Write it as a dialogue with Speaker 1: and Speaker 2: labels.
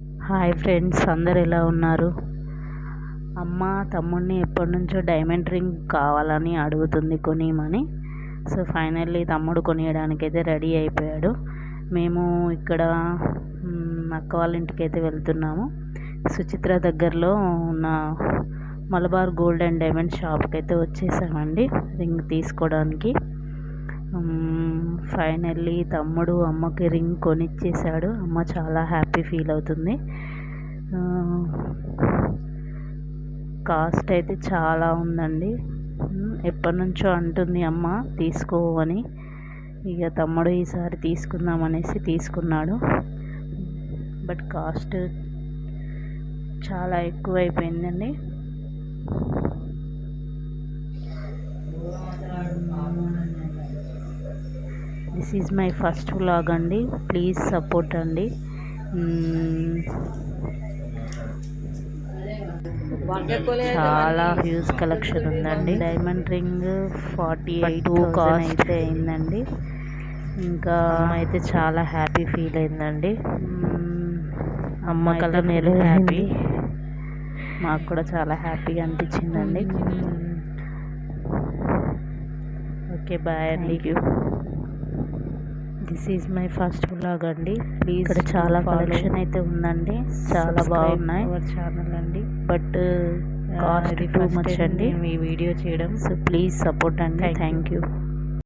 Speaker 1: Hi friends అందరు ఎలా ఉన్నారు? అమ్మ తమ్ముడిని ఎప్పటి నుంచో డైమండ్ రింగ్ కావాలని అడుగుతుంది కొనియమని సో ఫైనల్లీ తమ్ముడు కొనియడానికి అయితే రెడీ అయిపోయాడు. మేము ఇక్కడ అక్క వాళ్ళ ఇంటికి అయితే వెళ్తున్నాము. సుచిత్ర దగ్గరలో ఉన్న మలబార్ గోల్డ్ అండ్ డైమండ్ షాప్కి అయితే వచ్చేసామండి రింగ్ తీసుకోవడానికి. ఫైనల్లీ తమ్ముడు అమ్మకి రింగ్ కొనిచ్చేసాడు అమ్మ చాలా హ్యాపీ ఫీల్ అవుతుంది. కాస్ట్ అయితే చాలా ఉందండి. ఎప్పటి నుంచో అంటుంది అమ్మ తీసుకో అని. ఇక తమ్ముడు ఈసారి తీసుకుందామనేసి తీసుకున్నాడు. బట్ కాస్ట్ చాలా ఎక్కువ అయిపోయిందండి this is my first vlog అండి. ప్లీజ్ సపోర్ట్ అండి. మ్మ్. చాలా హ్యూజ్ కలెక్షన్ ఉందండి. Diamond ring forty eight cost అయితే అయిందండి. ఇంకా అయితే చాలా హ్యాపీ ఫీల్ అయిందండి. మ్మ్. అమ్మ కలర్ నేను హ్యాపీ మాకు కూడా చాలా హ్యాపీగా అనిపించిందండి. ఓకే బాయ్ అండి. This is my first vlog అండి. ప్లీజ్ ఇక్కడ చాలా కలెక్షన్ అయితే ఉందండి. చాలా బాగున్నాయి. ఛానల్ అండి. బట్ కాస్ట్ టూ మచ్ అండి. మీ వీడియో చేయడం. సో ప్లీజ్ సపోర్ట్ అండి. Thank you